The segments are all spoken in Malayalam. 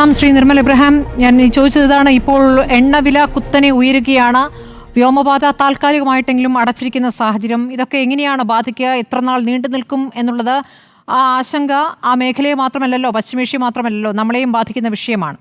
ാം ശ്രീ നിർമ്മൽ ഇബ്രഹാം ഞാൻ ചോദിച്ചത് ഇതാണ്. ഇപ്പോൾ എണ്ണവില കുത്തനെ ഉയരുകയാണ്. വ്യോമപാത താൽക്കാലികമായിട്ടെങ്കിലും അടച്ചിരിക്കുന്ന സാഹചര്യം. ഇതൊക്കെ എങ്ങനെയാണ് ബാധിക്കുക? എത്ര നാൾ നീണ്ടു നിൽക്കും എന്നുള്ളത് ആ ആശങ്ക ആ മേഖലയെ മാത്രമല്ലല്ലോ പശ്ചിമേഷ്യ മാത്രമല്ലല്ലോ നമ്മളെയും ബാധിക്കുന്ന വിഷയമാണ്.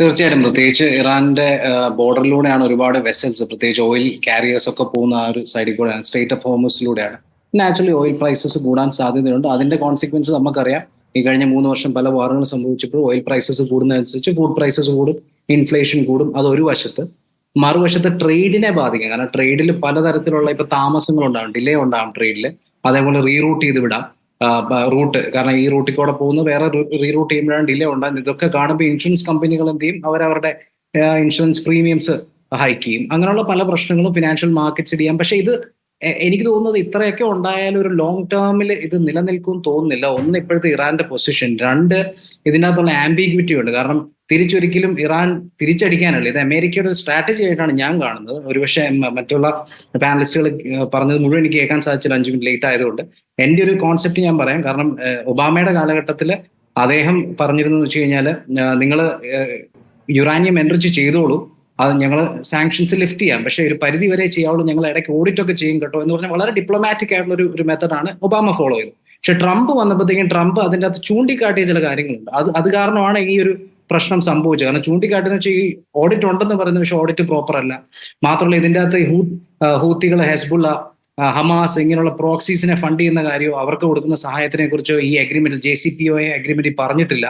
തീർച്ചയായിട്ടും. പ്രത്യേകിച്ച് ഇറാന്റെ ബോർഡറിലൂടെയാണ് ഒരുപാട് വെസൽസ് പ്രത്യേകിച്ച് ഓയിൽ കാരിയേഴ്സ് ഒക്കെ പോകുന്ന ആ ഒരു സൈഡിൽ കൂടെയാണ് സ്റ്റേറ്റ് ഓഫ് ഹോമസിലൂടെയാണ് നാച്ചുറലി ഓയിൽ പ്രൈസസ് കൂടാൻ സാധ്യതയുണ്ട്. അതിന്റെ കോൺസിക്വൻസ് നമുക്കറിയാം. ഈ കഴിഞ്ഞ മൂന്ന് വർഷം പല വാറുകൾ സംഭവിച്ചപ്പോൾ ഓയിൽ പ്രൈസസ് കൂടുന്നതനുസരിച്ച് ഫുഡ് പ്രൈസസ് കൂടും ഇൻഫ്ലേഷൻ കൂടും അത് ഒരു വശത്ത്. മറുവശത്ത് ട്രേഡിനെ ബാധിക്കാം. കാരണം ട്രേഡിൽ പലതരത്തിലുള്ള ഇപ്പൊ താമസങ്ങൾ ഉണ്ടാകും ഡിലേ ഉണ്ടാകും ട്രേഡിൽ അതേപോലെ റീറൂട്ട് ചെയ്ത് വിടാം. റൂട്ട് കാരണം ഈ റൂട്ടിൽ കൂടെ പോകുന്ന വേറെ റീറൂട്ട് ചെയ്യുമ്പോഴാണ് ഡിലേ ഉണ്ടാകുന്നത് ഇതൊക്കെ കാണുമ്പോൾ ഇൻഷുറൻസ് കമ്പനികൾ എന്ത് ചെയ്യും? അവരവരുടെ ഇൻഷുറൻസ് പ്രീമിയംസ് ഹൈക്ക് ചെയ്യും. അങ്ങനെയുള്ള പല പ്രശ്നങ്ങളും ഫിനാൻഷ്യൽ മാർക്കറ്റ്സ് ചെയ്യാം. പക്ഷേ ഇത് എനിക്ക് തോന്നുന്നത് ഇത്രയൊക്കെ ഉണ്ടായാലും ഒരു ലോങ് ടേമിൽ ഇത് നിലനിൽക്കും തോന്നുന്നില്ല. ഒന്ന് ഇപ്പോഴത്തെ ഇറാന്റെ പൊസിഷൻ രണ്ട് ഇതിനകത്തുള്ള ആംബിഗ്വിറ്റി ഉണ്ട്. കാരണം തിരിച്ചൊരിക്കലും ഇറാൻ തിരിച്ചടിക്കാനല്ല. ഇത് അമേരിക്കയുടെ ഒരു സ്ട്രാറ്റജി ആയിട്ടാണ് ഞാൻ കാണുന്നത്. ഒരുപക്ഷെ മറ്റുള്ള പാനലിസ്റ്റുകൾ പറഞ്ഞത് മുഴുവൻ എനിക്ക് കേൾക്കാൻ സാധിച്ചില്ല. അഞ്ചു മിനിറ്റ് ലേറ്റ് ആയതുകൊണ്ട്. എന്റെ ഒരു കോൺസെപ്റ്റ് ഞാൻ പറയാം. കാരണം ഒബാമയുടെ കാലഘട്ടത്തിൽ അദ്ദേഹം പറഞ്ഞിരുന്നത് വെച്ച് കഴിഞ്ഞാൽ നിങ്ങൾ യുറാനിയം എൻറിച്ച് ചെയ്തോളൂ. അത് ഞങ്ങൾ സാങ്ഷൻസ് ലിഫ്റ്റ് ചെയ്യാം. പക്ഷേ ഒരു പരിധി വരെ ചെയ്യാവുള്ളൂ. ഞങ്ങൾ ഇടയ്ക്ക് ഓഡിറ്റ് ഒക്കെ ചെയ്യും കേട്ടോ എന്ന് പറഞ്ഞാൽ വളരെ ഡിപ്ലോമാറ്റിക് ആയിട്ടുള്ള ഒരു ഒരു മെത്തഡാണ് ഒബാമ ഫോളോ ചെയ്തത്. പക്ഷെ ട്രംപ് വന്നപ്പോഴത്തേക്കും ട്രംപ് അതിന്റെ അകത്ത് ചൂണ്ടിക്കാട്ടിയ ചില കാര്യങ്ങളുണ്ട്. അത് അത് കാരണമാണ് ഈ ഒരു പ്രശ്നം സംഭവിച്ചത്. കാരണം ചൂണ്ടിക്കാട്ടുന്ന വെച്ചാൽ ഈ ഓഡിറ്റ് ഉണ്ടെന്ന് പറയുന്നത് പക്ഷേ ഓഡിറ്റ് പ്രോപ്പർ അല്ല. മാത്രമല്ല ഇതിന്റെ അകത്ത് ഹൂ ഹൂത്തികൾ ഹെസ്ബുള്ള ഹമാസ് ഇങ്ങനെയുള്ള പ്രോക്സീസിനെ ഫണ്ട് ചെയ്യുന്ന കാര്യമോ അവർക്ക് കൊടുക്കുന്ന സഹായത്തിനെ കുറിച്ചോ ഈ agreement J C P O A അഗ്രിമെന്റിൽ പറഞ്ഞിട്ടില്ല.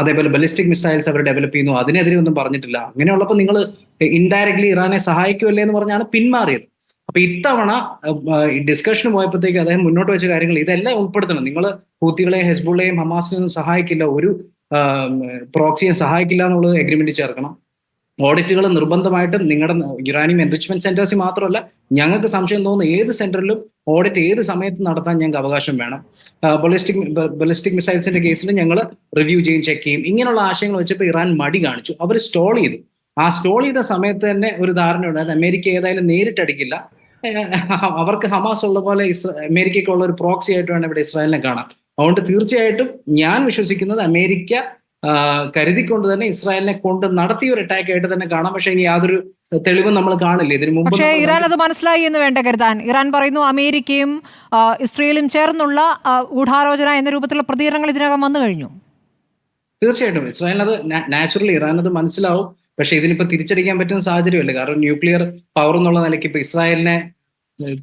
അതേപോലെ ബലിസ്റ്റിക് മിസൈൽസ് അവർ ഡെവലപ്പ് ചെയ്യുന്നു അതിനെതിരെ ഒന്നും പറഞ്ഞിട്ടില്ല. അങ്ങനെയുള്ളപ്പോൾ നിങ്ങൾ ഇൻഡയറക്ട്ലി ഇറാനെ സഹായിക്കുമല്ലേ എന്ന് പറഞ്ഞാണ് പിന്മാറിയത്. അപ്പൊ ഇത്തവണ ഡിസ്കഷന് പോയപ്പോഴത്തേക്ക് അദ്ദേഹം മുന്നോട്ട് വെച്ച കാര്യങ്ങൾ ഇതെല്ലാം ഉൾപ്പെടുത്തണം. നിങ്ങൾ ഹൂത്തികളെയും ഹെസ്ബുളെയും ഹമാസിനെയും സഹായിക്കില്ല ഒരു പ്രോക്സിയെ സഹായിക്കില്ല എന്നുള്ളത് അഗ്രിമെന്റ് ചേർക്കണം. ഓഡിറ്റുകൾ നിർബന്ധമായിട്ടും നിങ്ങളുടെ യുറാനിയം എൻറിച്ച്മെന്റ് സെന്റേഴ്സിൽ മാത്രമല്ല ഞങ്ങൾക്ക് സംശയം തോന്നുന്ന ഏത് സെന്ററിലും ഓഡിറ്റ് ഏത് സമയത്ത് നടത്താൻ ഞങ്ങൾക്ക് അവകാശം വേണം. ബൊളിസ്റ്റിക് ബൊളിസ്റ്റിക് മിസൈൽസിന്റെ കേസിൽ ഞങ്ങൾ റിവ്യൂ ചെയ്യും ചെക്ക് ചെയ്യും ഇങ്ങനെയുള്ള ആശയങ്ങൾ വെച്ചപ്പോൾ ഇറാൻ മടി കാണിച്ചു. അവർ സ്റ്റോൾ ചെയ്തു. ആ സ്റ്റോൾ ചെയ്ത സമയത്ത് തന്നെ ഒരു ധാരണ ഉണ്ടായത് അമേരിക്ക ഏതായാലും നേരിട്ടടിക്കില്ല അവർക്ക് ഹമാസ് ഉള്ള പോലെ അമേരിക്കയ്ക്കുള്ള ഒരു പ്രോക്സി ആയിട്ട് വേണം ഇവിടെ ഇസ്രായേലിനെ കാണാം അതുകൊണ്ട് തീർച്ചയായിട്ടും ഞാൻ വിശ്വസിക്കുന്നത് അമേരിക്ക കരുതിക്കൊണ്ട് തന്നെ ഇസ്രായേലിനെ കൊണ്ട് നടത്തിയ ഒരു അറ്റാക്ക് ആയിട്ട് തന്നെ കാണാം. പക്ഷേ ഇനി യാതൊരു തെളിവും നമ്മൾ കാണില്ല. ഇതിനു മുമ്പ് പക്ഷേ ഇറാൻ അത് മനസ്സിലായി എന്ന് വേണ്ട കരുതാൻ. ഇറാൻ പറയുന്നു അമേരിക്കയും ഇസ്രയേലും ചേർന്നുള്ള ഗൂഢാലോചന എന്ന രൂപത്തിലുള്ള പ്രതികരണങ്ങൾ ഇതിനകം വന്നു കഴിഞ്ഞു. തീർച്ചയായിട്ടും. ഇസ്രായേലിന് അത് നാച്ചുറലി ഇറാൻ അത് മനസ്സിലാവും. പക്ഷെ ഇതിനിപ്പോ തിരിച്ചടിക്കാൻ പറ്റുന്ന സാഹചര്യമല്ല. കാരണം ന്യൂക്ലിയർ പവർ എന്നുള്ള നിലയ്ക്ക് ഇപ്പൊ ഇസ്രായേലിനെ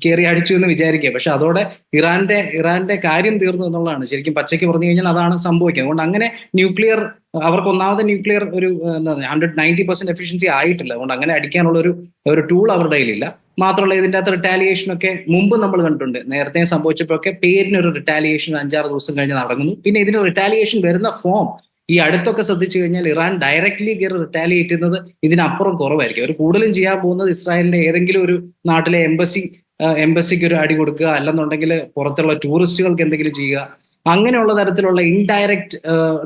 കയറി അടിച്ചു എന്ന് വിചാരിക്കുക. പക്ഷെ അതോടെ ഇറാന്റെ ഇറാന്റെ കാര്യം തീർന്നു എന്നുള്ളതാണ്. ശരിക്കും പച്ചയ്ക്ക് പറഞ്ഞു കഴിഞ്ഞാൽ അതാണ് സംഭവിക്കുന്നത് അതുകൊണ്ട് അങ്ങനെ ന്യൂക്ലിയർ അവർക്ക് ഒന്നാമത് ന്യൂക്ലിയർ ഒരു എന്താ ഹൺഡ്രഡ് നയന്റി പെർസെന്റ് എഫിഷ്യൻസി ആയിട്ടില്ല. അതുകൊണ്ട് അങ്ങനെ അടിക്കാനുള്ള ഒരു ഒരു ടൂൾ അവരുടെ കയ്യിലില്ല. മാത്രമല്ല ഇതിന്റെ അകത്ത് റിട്ടാലിയേഷൻ ഒക്കെ മുമ്പ് നമ്മൾ കണ്ടിട്ടുണ്ട്. നേരത്തെ സംഭവിച്ചപ്പോഴൊക്കെ പേരിനൊരു റിട്ടാലിയേഷൻ അഞ്ചാറ് ദിവസം കഴിഞ്ഞ് നടങ്ങുന്നു പിന്നെ ഇതിന് റിട്ടാലിയേഷൻ വരുന്ന ഫോം ഈ അടുത്തൊക്കെ ശ്രദ്ധിച്ചു കഴിഞ്ഞാൽ ഇറാൻ ഡയറക്ട്ലി കയറി റിട്ടാലിയേറ്റ് ചെയ്യുന്നത് ഇതിനപ്പുറം കുറവായിരിക്കും. അവർ കൂടുതലും ചെയ്യാൻ പോകുന്നത് ഇസ്രായേലിന്റെ ഏതെങ്കിലും ഒരു നാട്ടിലെ എംബസി എംബസിക്ക് ഒരു അടി കൊടുക്കുക. അല്ലെന്നുണ്ടെങ്കിൽ പുറത്തുള്ള ടൂറിസ്റ്റുകൾക്ക് എന്തെങ്കിലും ചെയ്യുക. അങ്ങനെയുള്ള തരത്തിലുള്ള ഇൻഡയറക്റ്റ്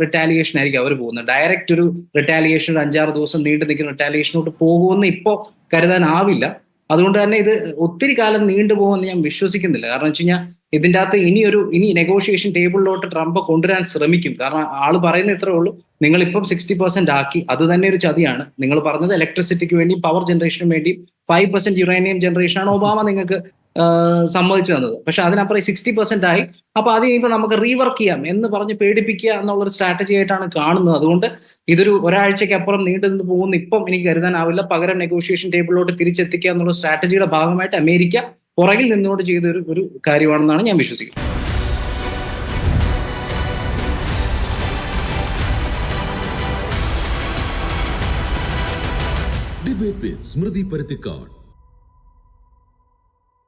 റിറ്റാലിയേഷൻ ആയിരിക്കും അവർ പോകുന്നത്. ഡയറക്റ്റ് ഒരു റിറ്റാലിയേഷൻ ഒരു അഞ്ചാറ് ദിവസം നീണ്ടു നിൽക്കുന്ന റിട്ടാലിയേഷനോട്ട് പോകുമെന്ന് ഇപ്പോൾ കരുതാനാവില്ല. അതുകൊണ്ട് തന്നെ ഇത് ഒത്തിരി കാലം നീണ്ടുപോകുമെന്ന് ഞാൻ വിശ്വസിക്കുന്നില്ല. കാരണം വെച്ച് കഴിഞ്ഞാൽ ഇതിന്റെ അകത്ത് ഇനി ഒരു ഇനി നെഗോഷിയേഷൻ ടേബിളിലോട്ട് ട്രംപ് കൊണ്ടുവരാൻ ശ്രമിക്കും. കാരണം ആൾ പറയുന്ന ഇത്രേ ഉള്ളൂ. നിങ്ങൾ ഇപ്പം സിക്സ്റ്റി പെർസെന്റ് ആക്കി. അത് തന്നെ ഒരു ചതിയാണ്. നിങ്ങൾ പറഞ്ഞത് ഇലക്ട്രിസിറ്റിക്ക് വേണ്ടി പവർ ജനറേഷന് വേണ്ടി ഫൈവ് പെർസെന്റ് യുറേനിയം ജനറേഷനാണ് ഒബാമ നിങ്ങൾക്ക് സമ്മതിച്ചു തന്നത്. പക്ഷെ അതിനപ്പുറം സിക്സ്റ്റി പെർസെന്റ് ആയി. അപ്പൊ അത് ഇപ്പം നമുക്ക് റീവർക്ക് ചെയ്യാം എന്ന് പറഞ്ഞ് പേടിപ്പിക്കുക എന്നുള്ള ഒരു സ്ട്രാറ്റജി ആയിട്ടാണ് കാണുന്നത്. അതുകൊണ്ട് ഇതൊരു ഒരാഴ്ചയ്ക്ക് അപ്പുറം നീണ്ടു നിന്ന് പോകുന്ന ഇപ്പം എനിക്ക് കരുതാനാവില്ല. പകരം നെഗോഷിയേഷൻ ടേബിളിലോട്ട് തിരിച്ചെത്തിക്കുക എന്നുള്ള സ്ട്രാറ്റജിയുടെ ഭാഗമായിട്ട് അമേരിക്ക പുറകിൽ നിന്നുകൊണ്ട് ചെയ്ത ഒരു ഒരു കാര്യമാണെന്നാണ് ഞാൻ വിശ്വസിക്കുന്നത്. സ്മൃതി പരുത്തിക്കാട്